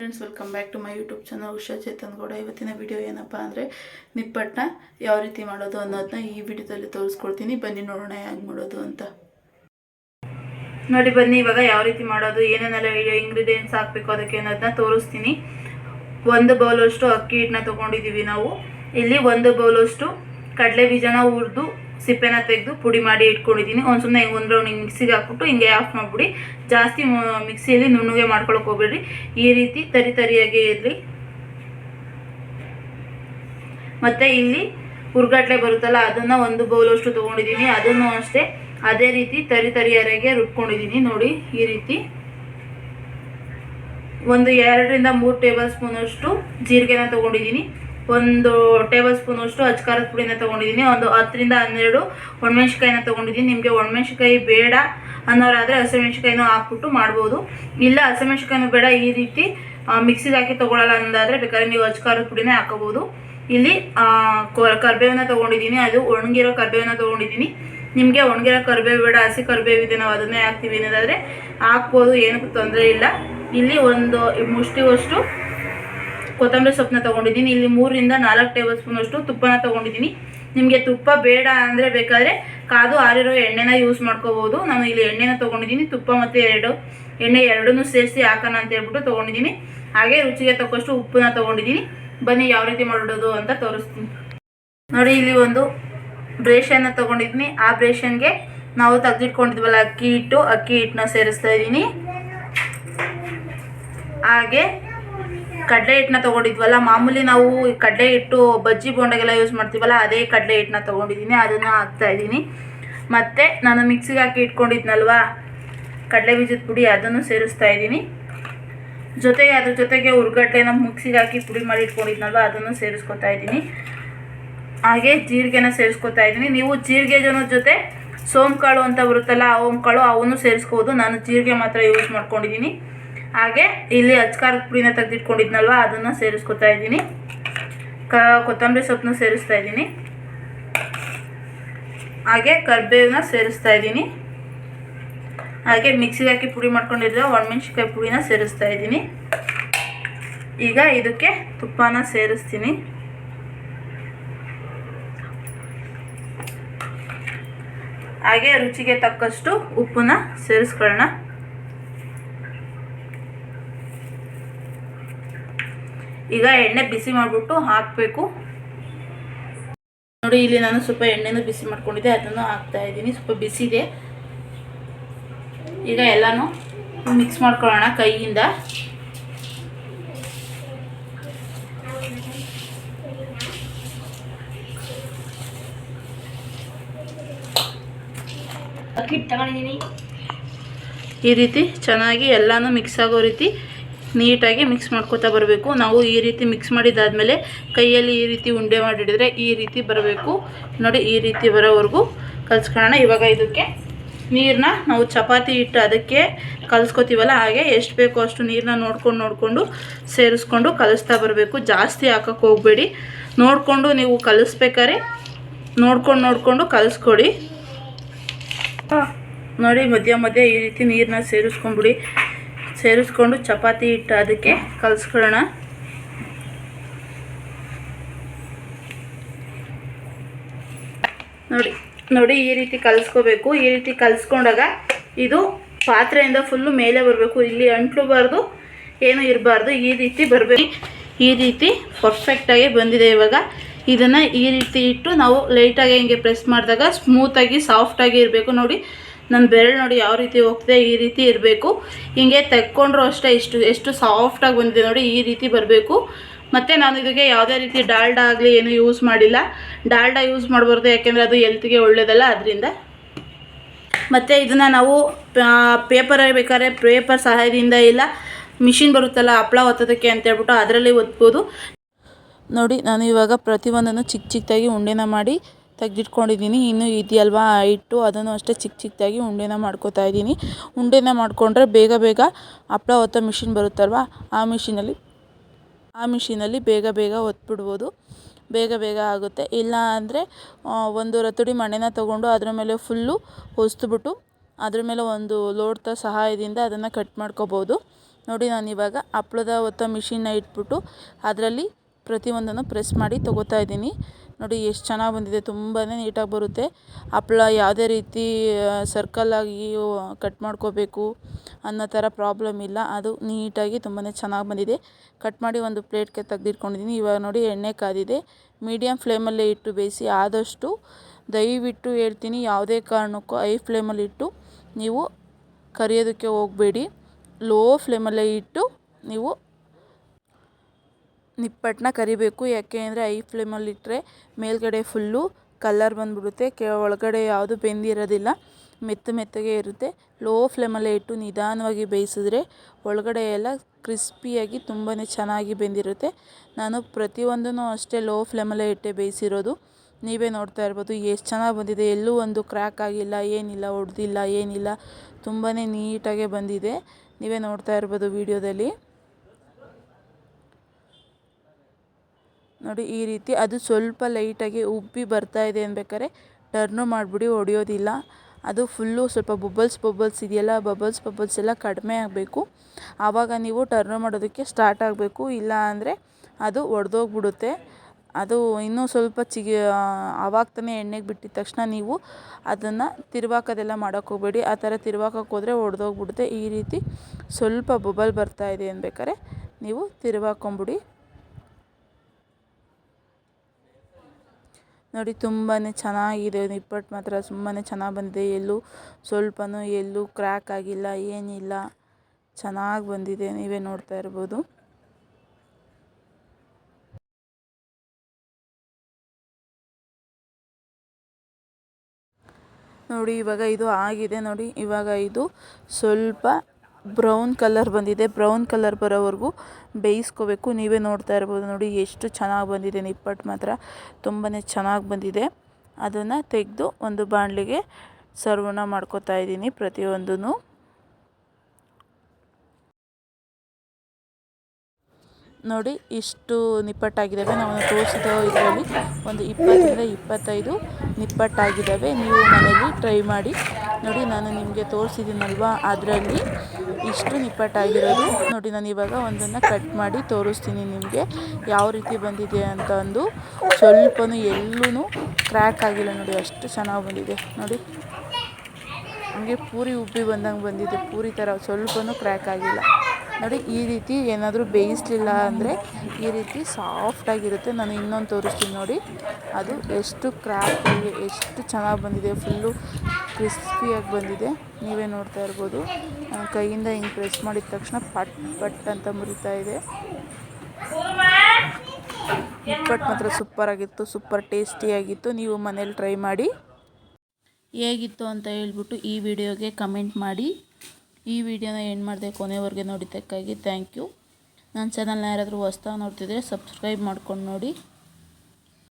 Friends welcome back to my YouTube channel Usha Chetan Gowda ಇವತ್ತಿನ video ಏನಪ್ಪ ಅಂದರೆ ನಿಪ್ಪಟ್ಟನ್ನ ಯಾವ ರೀತಿ ಮಾಡೋದು ಅನ್ನೋದನ್ನ ಈ ವಿಡಿಯೋದಲ್ಲಿ ತೋರಿಸ್ಕೊಡ್ತೀನಿ. ಬನ್ನಿ ನೋಡೋಣ ಹೇಗೆ ಮಾಡೋದು ಅಂತ. ನೋಡಿ ಬನ್ನಿ, ಇವಾಗ ಯಾವ ರೀತಿ ಮಾಡೋದು, ಏನೇನೆಲ್ಲ ಇಂಗ್ರೀಡಿಯೆಂಟ್ಸ್ ಹಾಕಬೇಕು ಅದಕ್ಕೆ ಅನ್ನೋದನ್ನ ತೋರಿಸ್ತೀನಿ. ಒಂದು ಬೌಲಷ್ಟು ಅಕ್ಕಿ ಹಿಟ್ಟನ್ನ ತೊಗೊಂಡಿದ್ದೀವಿ ನಾವು. ಇಲ್ಲಿ ಒಂದು ಬೌಲಷ್ಟು ಕಡಲೆ ಬೀಜನ ಹುರಿದು ಸಿಪ್ಪೆನ ತೆಗೆದು ಪುಡಿ ಮಾಡಿ ಇಟ್ಕೊಂಡಿದ್ದೀನಿ. ಒಂದು ಸುಮ್ಮನೆ ಒಂದು ರೌಂಡ್ ಹಿಂಗೆ ಮಿಕ್ಸಿಗೆ ಹಾಕ್ಬಿಟ್ಟು ಹಿಂಗೆ ಆಫ್ ಮಾಡಿಬಿಡಿ. ಜಾಸ್ತಿ ಮಿಕ್ಸಿಯಲ್ಲಿ ನುಣ್ಣಗೆ ಮಾಡ್ಕೊಳಕ್ಕೆ ಹೋಗ್ಬೇಡ್ರಿ. ಈ ರೀತಿ ತರಿ ತರಿಯಾಗಿ ಇರಲಿ. ಮತ್ತು ಇಲ್ಲಿ ಹುರ್ಗಡ್ಲೆ ಬರುತ್ತಲ್ಲ, ಅದನ್ನು ಒಂದು ಬೌಲಷ್ಟು ತೊಗೊಂಡಿದ್ದೀನಿ. ಅದನ್ನು ಅಷ್ಟೇ, ಅದೇ ರೀತಿ ತರಿ ತರಿಯಾರಿಗೆ ರುಬ್ಕೊಂಡಿದ್ದೀನಿ. ನೋಡಿ, ಈ ರೀತಿ. ಒಂದು ಎರಡರಿಂದ ಮೂರು ಟೇಬಲ್ ಸ್ಪೂನಷ್ಟು ಜೀರಿಗೆನ ತೊಗೊಂಡಿದ್ದೀನಿ. ಒಂದು ಟೇಬಲ್ ಸ್ಪೂನಷ್ಟು ಅಚ್ಕಾರದ ಪುಡಿನ ತೊಗೊಂಡಿದ್ದೀನಿ. ಒಂದು ಹತ್ತರಿಂದ ಹನ್ನೆರಡು ಒಣಮೆಣ್ಸಿಕಾಯಿನ ತೊಗೊಂಡಿದ್ದೀನಿ. ನಿಮಗೆ ಒಣಮೆಣ್ಸಿಕಾಯಿ ಬೇಡ ಅನ್ನೋರಾದರೆ ಹಸಿಮೆಣ್ಸಿಕಾಯಿನೂ ಹಾಕ್ಬಿಟ್ಟು ಮಾಡ್ಬೋದು. ಇಲ್ಲ ಹಸಿಮೆಣ್ಸಿಕಾಯಿನೂ ಬೇಡ. ಈ ರೀತಿ ಮಿಕ್ಸಿಗೆ ಹಾಕಿ ತೊಗೊಳ್ಳಲ್ಲ ಅಂದಾದರೆ ಬೇಕಾದ್ರೆ ನೀವು ಅಚ್ಕಾರದ ಪುಡಿನೇ ಹಾಕೋಬೋದು ಇಲ್ಲಿ ಕರ್ಬೇವನ್ನ ತೊಗೊಂಡಿದ್ದೀನಿ. ಅದು ಒಣಗಿರೋ ಕರ್ಬೇವನ್ನ ತೊಗೊಂಡಿದ್ದೀನಿ. ನಿಮಗೆ ಒಣಗಿರೋ ಕರ್ಬೇವು ಬೇಡ, ಹಸಿ ಕರ್ಬೇವು ಇದೆ, ನಾವು ಅದನ್ನೇ ಹಾಕ್ತೀವಿ ಅನ್ನೋದಾದರೆ ಹಾಕ್ಬೋದು, ಏನಕ್ಕೂ ತೊಂದರೆ ಇಲ್ಲ. ಇಲ್ಲಿ ಒಂದು ಮುಷ್ಟಿವಷ್ಟು ಕೊತ್ತಂಬರಿ ಸೊಪ್ಪನ್ನ ತೊಗೊಂಡಿದ್ದೀನಿ. ಇಲ್ಲಿ ಮೂರಿಂದ ನಾಲ್ಕು ಟೇಬಲ್ ಸ್ಪೂನ್ ಅಷ್ಟು ತುಪ್ಪನ ತೊಗೊಂಡಿದ್ದೀನಿ. ನಿಮಗೆ ತುಪ್ಪ ಬೇಡ ಅಂದರೆ ಬೇಕಾದರೆ ಕಾದು ಆರಿರೋ ಎಣ್ಣೆನ ಯೂಸ್ ಮಾಡ್ಕೋಬೋದು. ನಾನು ಇಲ್ಲಿ ಎಣ್ಣೆನ ತೊಗೊಂಡಿದ್ದೀನಿ. ತುಪ್ಪ ಮತ್ತು ಎರಡು, ಎಣ್ಣೆ ಎರಡನ್ನೂ ಸೇರಿಸಿ ಹಾಕೋಣ ಅಂತ ಹೇಳ್ಬಿಟ್ಟು ತೊಗೊಂಡಿದ್ದೀನಿ. ಹಾಗೆ ರುಚಿಗೆ ತಕ್ಕಷ್ಟು ಉಪ್ಪನ್ನ ತೊಗೊಂಡಿದ್ದೀನಿ. ಬನ್ನಿ ಯಾವ ರೀತಿ ಮಾಡೋದು ಅಂತ ತೋರಿಸ್ತೀನಿ. ನೋಡಿ, ಇಲ್ಲಿ ಒಂದು ಬ್ರೇಷನ್ನ ತೊಗೊಂಡಿದ್ದೀನಿ. ಆ ಬ್ರೇಷನ್ಗೆ ನಾವು ತೆಗೆದಿಟ್ಕೊಂಡಿದ್ವಲ್ಲ, ಅಕ್ಕಿ ಹಿಟ್ಟು, ಅಕ್ಕಿ ಹಿಟ್ಟನ್ನ ಸೇರಿಸ್ತಾ ಇದ್ದೀನಿ. ಹಾಗೆ ಕಡಲೆ ಹಿಟ್ಟನ್ನ ತೊಗೊಂಡಿದ್ವಲ್ಲ, ಮಾಮೂಲಿ ನಾವು ಕಡಲೆ ಹಿಟ್ಟು ಬಜ್ಜಿ ಬೋಂಡಗೆಲ್ಲ ಯೂಸ್ ಮಾಡ್ತೀವಲ್ಲ, ಅದೇ ಕಡಲೆ ಹಿಟ್ಟನ್ನ ತೊಗೊಂಡಿದ್ದೀನಿ, ಅದನ್ನು ಹಾಕ್ತಾ ಇದ್ದೀನಿ. ಮತ್ತು ನಾನು ಮಿಕ್ಸಿಗೆ ಹಾಕಿ ಇಟ್ಕೊಂಡಿದ್ನಲ್ವ, ಕಡಲೆ ಬೀಜದ ಪುಡಿ ಅದನ್ನು ಸೇರಿಸ್ತಾ ಇದ್ದೀನಿ. ಜೊತೆಗೆ ಅದ್ರ ಜೊತೆಗೆ ಹುರ್ಗಡ್ಲೆನ ಮಿಕ್ಸಿಗೆ ಹಾಕಿ ಪುಡಿ ಮಾಡಿ ಇಟ್ಕೊಂಡಿದ್ನಲ್ವ, ಅದನ್ನು ಸೇರಿಸ್ಕೊತಾ ಇದ್ದೀನಿ. ಹಾಗೆ ಜೀರಿಗೆನ ಸೇರಿಸ್ಕೊತಾ ಇದ್ದೀನಿ. ನೀವು ಜೀರಿಗೆ ಜನದ ಜೊತೆ ಸೋಂಕಾಳು ಅಂತ ಬರುತ್ತಲ್ಲ, ಆ ಓಂಕಾಳು ಅವನ್ನು ಸೇರಿಸ್ಬೋದು. ನಾನು ಜೀರಿಗೆ ಮಾತ್ರ ಯೂಸ್ ಮಾಡ್ಕೊಂಡಿದ್ದೀನಿ. ಹಾಗೆ ಇಲ್ಲಿ ಅಚ್ಕಾರದ ಪುಡಿನ ತೆಗೆದಿಟ್ಕೊಂಡಿದ್ನಲ್ವ, ಅದನ್ನು ಸೇರಿಸ್ಕೊತಾ ಇದ್ದೀನಿ. ಕ, ಕೊತ್ತಂಬರಿ ಸೊಪ್ಪನ್ನು ಸೇರಿಸ್ತಾ ಇದ್ದೀನಿ. ಹಾಗೆ ಕರ್ಬೇವನ್ನ ಸೇರಿಸ್ತಾ ಇದ್ದೀನಿ. ಹಾಗೆ ಮಿಕ್ಸಿಗೆ ಹಾಕಿ ಪುಡಿ ಮಾಡ್ಕೊಂಡಿದ್ರೆ ಒಣಮೆಣ್ಸಿಕಾಯಿ ಪುಡಿನ ಸೇರಿಸ್ತಾ ಇದ್ದೀನಿ. ಈಗ ಇದಕ್ಕೆ ತುಪ್ಪನ ಸೇರಿಸ್ತೀನಿ. ಹಾಗೆ ರುಚಿಗೆ ತಕ್ಕಷ್ಟು ಉಪ್ಪನ್ನ ಸೇರಿಸ್ಕೊಳ್ಳೋಣ. ಈಗ ಎಣ್ಣೆ ಬಿಸಿ ಮಾಡಿಬಿಟ್ಟು ಹಾಕಬೇಕು. ನೋಡಿ ಇಲ್ಲಿ ನಾನು ಸ್ವಲ್ಪ ಎಣ್ಣೆನ ಬಿಸಿ ಮಾಡ್ಕೊಂಡಿದ್ದೆ ಅದನ್ನು ಹಾಕ್ತಾ ಇದ್ದೀನಿ. ಸ್ವಲ್ಪ ಬಿಸಿದೆ ಈಗ ಎಲ್ಲನೂ ಮಿಕ್ಸ್ ಮಾಡ್ಕೊಳ್ಳೋಣ ಕೈಯಿಂದ. ಅಕ್ಕಿ ತಗೊಂಡಿದ್ದೀನಿ. ಈ ರೀತಿ ಚೆನ್ನಾಗಿ ಎಲ್ಲನೂ ಮಿಕ್ಸ್ ಆಗೋ ರೀತಿ ನೀಟಾಗಿ ಮಿಕ್ಸ್ ಮಾಡ್ಕೋತಾ ಬರಬೇಕು. ನಾವು ಈ ರೀತಿ ಮಿಕ್ಸ್ ಮಾಡಿದಾದ್ಮೇಲೆ ಕೈಯಲ್ಲಿ ಈ ರೀತಿ ಉಂಡೆ ಮಾಡಿಡಿದ್ರೆ ಈ ರೀತಿ ಬರಬೇಕು. ನೋಡಿ ಈ ರೀತಿ ಬರೋವರೆಗೂ ಕಲ್ಸ್ಕೊಳ್ಳೋಣ. ಇವಾಗ ಇದಕ್ಕೆ ನೀರನ್ನ ನಾವು ಚಪಾತಿ ಇಟ್ಟು ಅದಕ್ಕೆ ಕಲಿಸ್ಕೊತೀವಲ್ಲ ಹಾಗೆ ಎಷ್ಟು ಬೇಕೋ ಅಷ್ಟು ನೀರನ್ನ ನೋಡ್ಕೊಂಡು ನೋಡಿಕೊಂಡು ಸೇರಿಸ್ಕೊಂಡು ಕಲಿಸ್ತಾ ಬರಬೇಕು. ಜಾಸ್ತಿ ಹಾಕೋಕ್ಕೆ ಹೋಗಬೇಡಿ. ನೋಡಿಕೊಂಡು ನೀವು ಕಲಿಸ್ಬೇಕಾರೆ ನೋಡ್ಕೊಂಡು ನೋಡಿಕೊಂಡು ಕಲಿಸ್ಕೊಡಿ. ನೋಡಿ ಮಧ್ಯ ಮಧ್ಯ ಈ ರೀತಿ ನೀರನ್ನ ಸೇರಿಸ್ಕೊಂಬಿಡಿ ಸೇರಿಸ್ಕೊಂಡು ಚಪಾತಿ ಹಿಟ್ಟು ಅದಕ್ಕೆ ಕಲಿಸ್ಕೊಳ್ಳೋಣ. ನೋಡಿ ನೋಡಿ ಈ ರೀತಿ ಕಲಿಸ್ಕೋಬೇಕು. ಈ ರೀತಿ ಕಲಿಸ್ಕೊಂಡಾಗ ಇದು ಪಾತ್ರೆಯಿಂದ ಫುಲ್ಲು ಮೇಲೆ ಬರಬೇಕು. ಇಲ್ಲಿ ಅಂಟ್ಲೂಬಾರ್ದು, ಏನೂ ಇರಬಾರ್ದು. ಈ ರೀತಿ ಬರಬೇಕು. ಈ ರೀತಿ ಪರ್ಫೆಕ್ಟಾಗಿ ಬಂದಿದೆ ಇವಾಗ. ಇದನ್ನು ಈ ರೀತಿ ಇಟ್ಟು ನಾವು ಲೈಟಾಗಿ ಹಿಂಗೆ ಪ್ರೆಸ್ ಮಾಡಿದಾಗ ಸ್ಮೂತಾಗಿ ಸಾಫ್ಟಾಗಿ ಇರಬೇಕು. ನೋಡಿ ನನ್ನ ಬೆರಳು ನೋಡಿ ಯಾವ ರೀತಿ ಹೋಗ್ತಿದೆ, ಈ ರೀತಿ ಇರಬೇಕು. ಹಿಂಗೆ ತೆಕ್ಕೊಂಡ್ರು ಅಷ್ಟೇ, ಇಷ್ಟು, ಎಷ್ಟು ಸಾಫ್ಟಾಗಿ ಬಂದಿದೆ ನೋಡಿ, ಈ ರೀತಿ ಬರಬೇಕು. ಮತ್ತು ನಾನು ಇದಕ್ಕೆ ಯಾವುದೇ ರೀತಿ ಡಾಲ್ಡಾ ಆಗಲಿ ಏನು ಯೂಸ್ ಮಾಡಿಲ್ಲ. ಡಾಲ್ಡಾ ಯೂಸ್ ಮಾಡಬಾರ್ದು, ಯಾಕೆಂದರೆ ಅದು ಹೆಲ್ತ್ಗೆ ಒಳ್ಳೆಯದಲ್ಲ ಅದರಿಂದ. ಮತ್ತು ಇದನ್ನು ನಾವು ಪೇಪರ್ ಬೇಕಾದ್ರೆ ಪೇಪರ್ ಸಹಾಯದಿಂದ ಇಲ್ಲ ಮಿಷಿನ್ ಬರುತ್ತಲ್ಲ ಹಪ್ಪಳ ಒತ್ತೋದಕ್ಕೆ ಅಂತ ಹೇಳ್ಬಿಟ್ಟು ಅದರಲ್ಲಿ ಒತ್ಬೋದು. ನೋಡಿ, ನಾನು ಇವಾಗ ಪ್ರತಿಯೊಂದನ್ನು ಚಿಕ್ಕ ಚಿಕ್ಕದಾಗಿ ಉಂಡೆನ ಮಾಡಿ ತೆಗೆದಿಟ್ಕೊಂಡಿದ್ದೀನಿ. ಇನ್ನೂ ಇದೆಯಲ್ವಾ ಹಿಟ್ಟು ಅದನ್ನು ಅಷ್ಟೇ ಚಿಕ್ಕ ಚಿಕ್ಕದಾಗಿ ಉಂಡೆನ ಮಾಡ್ಕೋತಾ ಇದ್ದೀನಿ. ಉಂಡೆನ ಮಾಡಿಕೊಂಡ್ರೆ ಬೇಗ ಬೇಗ ಹಪ್ಪಳ ಒತ್ತೋ ಮಿಷಿನ್ ಬರುತ್ತಲ್ವಾ? ಆ ಮಿಷಿನಲ್ಲಿ ಆ ಮಿಷಿನಲ್ಲಿ ಬೇಗ ಬೇಗ ಒತ್ಬಿಡ್ಬೋದು. ಬೇಗ ಬೇಗ ಆಗುತ್ತೆ. ಇಲ್ಲ ಅಂದರೆ ಒಂದು ರತುಡಿ ಮಣೆನ ತೊಗೊಂಡು ಅದರ ಮೇಲೆ ಫುಲ್ಲು ಹೊಸ್ದುಬಿಟ್ಟು ಅದ್ರ ಮೇಲೆ ಒಂದು ಲೋಡ್ತ ಸಹಾಯದಿಂದ ಅದನ್ನು ಕಟ್ ಮಾಡ್ಕೋಬೋದು. ನೋಡಿ ನಾನು ಇವಾಗ ಹಪ್ಳದ ಒತ್ತ ಮಿಷಿನ್ನ ಇಟ್ಬಿಟ್ಟು ಅದರಲ್ಲಿ ಪ್ರತಿಯೊಂದನ್ನು ಪ್ರೆಸ್ ಮಾಡಿ ತೊಗೋತಾ ಇದ್ದೀನಿ. ನೋಡಿ ಎಷ್ಟು ಚೆನ್ನಾಗಿ ಬಂದಿದೆ ತುಂಬಾ ನೀಟಾಗಿ ಬರುತ್ತೆ. ಹಪ್ಳ ಯಾವುದೇ ರೀತಿ ಸರ್ಕಲ್ಲಾಗಿ ಕಟ್ ಮಾಡ್ಕೋಬೇಕು ಅನ್ನೋ ಥರ ಪ್ರಾಬ್ಲಮ್ ಇಲ್ಲ. ಅದು ನೀಟಾಗಿ ತುಂಬಾ ಚೆನ್ನಾಗಿ ಬಂದಿದೆ. ಕಟ್ ಮಾಡಿ ಒಂದು ಪ್ಲೇಟ್ಗೆ ತೆಗೆದಿಟ್ಕೊಂಡಿದ್ದೀನಿ ಇವಾಗ ನೋಡಿ ಎಣ್ಣೆ ಕಾದಿದೆ. ಮೀಡಿಯಮ್ ಫ್ಲೇಮಲ್ಲೇ ಇಟ್ಟು ಬೇಯಿಸಿ ಆದಷ್ಟು ದಯವಿಟ್ಟು ಹೇಳ್ತೀನಿ, ಯಾವುದೇ ಕಾರಣಕ್ಕೂ ಐ ಫ್ಲೇಮಲ್ಲಿ ಇಟ್ಟು ನೀವು ಕರಿಯೋದಕ್ಕೆ ಹೋಗಬೇಡಿ. ಲೋ ಫ್ಲೇಮಲ್ಲೇ ಇಟ್ಟು ನೀವು ನಿಪ್ಪಟ್ಟನ್ನ ಕರಿಬೇಕು. ಯಾಕೆ ಅಂದರೆ ಐ ಫ್ಲೇಮಲ್ಲಿ ಇಟ್ಟರೆ ಮೇಲುಗಡೆ ಫುಲ್ಲು ಕಲ್ಲರ್ ಬಂದುಬಿಡುತ್ತೆ. ಕೆ, ಒಳಗಡೆ ಯಾವುದು ಬೆಂದಿರೋದಿಲ್ಲ ಮೆತ್ತ ಮೆತ್ತಗೆ ಇರುತ್ತೆ. ಲೋ ಫ್ಲೇಮಲ್ಲೇ ಇಟ್ಟು ನಿಧಾನವಾಗಿ ಬೇಯಿಸಿದ್ರೆ ಒಳಗಡೆ ಎಲ್ಲ ಕ್ರಿಸ್ಪಿಯಾಗಿ ತುಂಬಾ ಚೆನ್ನಾಗಿ ಬೆಂದಿರುತ್ತೆ. ನಾನು ಪ್ರತಿಯೊಂದೂ ಅಷ್ಟೇ ಲೋ ಫ್ಲೇಮಲ್ಲೇ ಇಟ್ಟೆ ಬೇಯಿಸಿರೋದು. ನೀವೇ ನೋಡ್ತಾ ಇರ್ಬೋದು ಎಷ್ಟು ಚೆನ್ನಾಗಿ ಬಂದಿದೆ. ಎಲ್ಲೂ ಒಂದು ಕ್ರ್ಯಾಕ್ ಆಗಿಲ್ಲ, ಏನಿಲ್ಲ, ಒಡೆದಿಲ್ಲ, ಏನಿಲ್ಲ. ತುಂಬಾ ನೀಟಾಗೆ ಬಂದಿದೆ. ನೀವೇ ನೋಡ್ತಾ ಇರ್ಬೋದು ವಿಡಿಯೋದಲ್ಲಿ. ನೋಡಿ, ಈ ರೀತಿ ಅದು ಸ್ವಲ್ಪ ಲೈಟಾಗಿ ಉಬ್ಬಿ ಬರ್ತಾ ಇದೆ ಅನ್ಬೇಕಾದ್ರೆ ಟರ್ನು ಮಾಡಿಬಿಡಿ, ಹೊಡಿಯೋದಿಲ್ಲ. ಅದು ಫುಲ್ಲು ಸ್ವಲ್ಪ ಬಬಲ್ಸ್ ಬಬಲ್ಸ್ ಇದೆಯಲ್ಲ, ಬಬಲ್ಸ್ ಬಬಲ್ಸ್ ಎಲ್ಲ ಕಡಿಮೆ ಆಗಬೇಕು. ಆವಾಗ ನೀವು ಟರ್ನು ಮಾಡೋದಕ್ಕೆ ಸ್ಟಾರ್ಟ್ ಆಗಬೇಕು. ಇಲ್ಲ ಅಂದರೆ ಅದು ಒಡೆದೋಗ್ಬಿಡುತ್ತೆ. ಅದು ಇನ್ನೂ ಸ್ವಲ್ಪ ಚಿಗಿ ಆವಾಗ ತಾನೇ ಎಣ್ಣೆಗೆ ಬಿಟ್ಟಿದ ತಕ್ಷಣ ನೀವು ಅದನ್ನು ತಿರುವಾಕೋದೆಲ್ಲ ಮಾಡೋಕ್ಕೆ ಹೋಗಬೇಡಿ. ಆ ಥರ ತಿರುವಾಕೋಕೆ ಹೋದರೆ ಒಡೆದೋಗ್ಬಿಡುತ್ತೆ. ಈ ರೀತಿ ಸ್ವಲ್ಪ ಬಬಲ್ ಬರ್ತಾ ಇದೆ ಅನ್ಬೇಕಾದ್ರೆ ನೀವು ತಿರುವಾಕೊಂಬಿಡಿ. ನೋಡಿ ತುಂಬಾ ಚೆನ್ನಾಗಿದೆ. ನಿಪ್ಪಟ್ಟು ಮಾತ್ರ ತುಂಬಾ ಚೆನ್ನಾಗಿ ಬಂದಿದೆ. ಎಲ್ಲೂ ಸ್ವಲ್ಪನೂ ಎಲ್ಲೂ ಕ್ರ್ಯಾಕ್ ಆಗಿಲ್ಲ, ಏನಿಲ್ಲ. ಚೆನ್ನಾಗಿ ಬಂದಿದೆ. ನೀವೇ ನೋಡ್ತಾ ಇರ್ಬೋದು. ನೋಡಿ, ಇವಾಗ ಇದು ಆಗಿದೆ. ನೋಡಿ, ಇವಾಗ ಇದು ಸ್ವಲ್ಪ ಬ್ರೌನ್ ಕಲರ್ ಬಂದಿದೆ. ಬ್ರೌನ್ ಕಲರ್ ಬರೋವರೆಗೂ ಬೇಯಿಸ್ಕೋಬೇಕು. ನೀವೇ ನೋಡ್ತಾ ಇರ್ಬೋದು ನೋಡಿ ಎಷ್ಟು ಚೆನ್ನಾಗಿ ಬಂದಿದೆ ನಿಪ್ಪಟ್ಟು ಮಾತ್ರ. ತುಂಬಾ ಚೆನ್ನಾಗಿ ಬಂದಿದೆ. ಅದನ್ನು ತೆಗೆದು ಒಂದು ಬಾಣಲಿಗೆ ಸರ್ವಣ ಮಾಡ್ಕೋತಾ ಇದ್ದೀನಿ ಪ್ರತಿಯೊಂದೂ ನೋಡಿ ಇಷ್ಟು ನಿಪ್ಪಟ್ಟಾಗಿದ್ದಾವೆ. ನಾವು ತೋರಿಸಿದ ಇದರಲ್ಲಿ ಒಂದು ಇಪ್ಪತ್ತರಿಂದ ಇಪ್ಪತ್ತೈದು ನಿಪ್ಪಟ್ಟಾಗಿದ್ದಾವೆ. ನೀವು ಮನೇಲಿ ಟ್ರೈ ಮಾಡಿ ನೋಡಿ, ನಾನು ನಿಮಗೆ ತೋರಿಸಿದ್ದೀನಲ್ವಾ? ಅದರಲ್ಲಿ ಇಷ್ಟು ನಿಪ್ಪಟ್ಟಾಗಿರೋದು. ನೋಡಿ, ನಾನು ಇವಾಗ ಒಂದನ್ನು ಕಟ್ ಮಾಡಿ ತೋರಿಸ್ತೀನಿ ನಿಮಗೆ. ಯಾವ ರೀತಿ ಬಂದಿದೆ ಅಂತ ಒಂದು ಸ್ವಲ್ಪನೂ ಎಲ್ಲೂ ಕ್ರ್ಯಾಕ್ ಆಗಿಲ್ಲ ನೋಡಿ, ಅಷ್ಟು ಚೆನ್ನಾಗಿ ಬಂದಿದೆ. ನೋಡಿ. ಹಂಗೆ ಪೂರಿ ಉಬ್ಬಿ ಬಂದಂಗೆ ಬಂದಿದೆ. ಪೂರಿ ಥರ ಸ್ವಲ್ಪನೂ ಕ್ರ್ಯಾಕ್ ಆಗಿಲ್ಲ. ನೋಡಿ, ಈ ರೀತಿ ಏನಾದರೂ ಬೇಯಿಸಲಿಲ್ಲ ಅಂದರೆ ಈ ರೀತಿ ಸಾಫ್ಟಾಗಿರುತ್ತೆ ನಾನು ಇನ್ನೊಂದು ತೋರಿಸ್ತೀನಿ ನೋಡಿ. ಅದು ಎಷ್ಟು ಕ್ರ್ಯಾಕಾಗಿ ಎಷ್ಟು ಚೆನ್ನಾಗಿ ಬಂದಿದೆ. ಫುಲ್ಲು ಕ್ರಿಸ್ಪಿಯಾಗಿ ಬಂದಿದೆ. ನೀವೇ ನೋಡ್ತಾ ಇರ್ಬೋದು. ಕೈಯಿಂದ ಹಿಂಗೆ ಪ್ರೆಸ್ ಮಾಡಿದ ತಕ್ಷಣ ಪಟ್ ಪಟ್ ಅಂತ ಮುರಿತಾ ಇದೆ. ನಿಪ್ಪಟ್ಟು ಮಾತ್ರ ಸೂಪರಾಗಿತ್ತು ಸೂಪರ್ ಟೇಸ್ಟಿಯಾಗಿತ್ತು ನೀವು ಮನೇಲಿ ಟ್ರೈ ಮಾಡಿ. ಹೇಗಿತ್ತು ಅಂತ ಹೇಳ್ಬಿಟ್ಟು ಈ ವಿಡಿಯೋಗೆ ಕಮೆಂಟ್ ಮಾಡಿ. ಈ ವಿಡಿಯೋನ ಎಂಡ್ ಮಾಡಿದೆ ಕೊನೆವರೆಗೆ ನೋಡಿದ್ದಕ್ಕಾಗಿ ಥ್ಯಾಂಕ್ ಯು ನನ್ನ ಚಾನಲ್ನ ಯಾರಾದರೂ ಹೊಸ್ದಾಗಿ ನೋಡ್ತಿದ್ರೆ ಸಬ್ಸ್ಕ್ರೈಬ್ ಮಾಡ್ಕೊಂಡು ನೋಡಿ.